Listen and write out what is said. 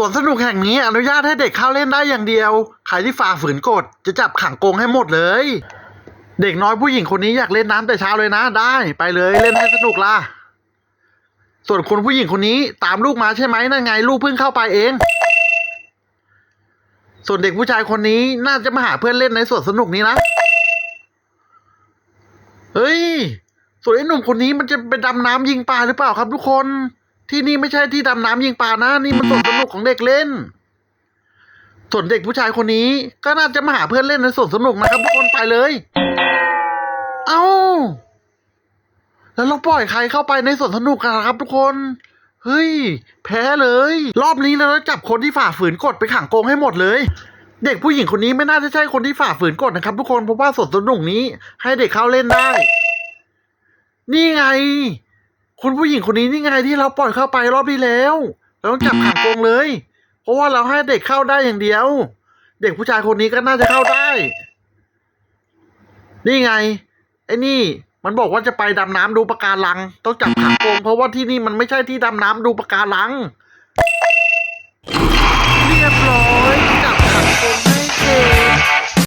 สวนสนุกแห่งนี้อนุญาตให้เด็กเข้าเล่นได้อย่างเดียว ใครที่ฝ่าฝืนกฎจะจับขังกรงให้หมดเลย เด็กน้อยผู้หญิงคนนี้อยากเล่นน้ำแต่เช้าเลยนะ ได้ไปเลยเล่นให้สนุกล่ะ ส่วนคนผู้หญิงคนนี้ตามลูกมาใช่ไหมนั่นไงลูกเพิ่งเข้าไปเอง ส่วนเด็กผู้ชายคนนี้น่าจะมาหาเพื่อนเล่นในสวนสนุกนี้นะ เฮ้ย ส่วนไอ้หนุ่มคนนี้มันจะไปดำน้ำยิงปลาหรือเปล่าครับทุกคน ที่นี่ไม่ใช่ที่ดำน้ำยิงปลานะ นี่มันสวนสนุกของเด็กเล่น ส่วนเด็กผู้ชายคนนี้ ก็น่าจะมาหาเพื่อนเล่นในสวนสนุกนะครับทุกคนไปเลย เอ้า แล้วเราปล่อยใครเข้าไปในสวนสนุกกันครับทุกคน เฮ้ย แพ้เลย รอบนี้เราจะจับคนที่ฝ่าฝืนกฎไปขังกรงให้หมดเลย เด็กผู้หญิงคนนี้ไม่น่าจะใช่คนที่ฝ่าฝืนกฎนะครับ ทุกคนเพราะว่าสวนสนุกนี้ ให้เด็กเข้าเล่นได้ นี่ไง คุณผู้หญิงคนนี้นี่ไงที่เราปล่อยเข้าไปรอบที่แล้ว เราต้องจับขังกรงเลย เพราะว่าเราให้เด็กเข้าได้อย่างเดียว เด็กผู้ชายคนนี้ก็น่าจะเข้าได้ นี่ไง ไอ้นี่ มันบอกว่าจะไปดำน้ำดูปะการัง ต้องจับขังกรงเพราะว่าที่นี่มันไม่ใช่ที่ดำน้ำดูปะการัง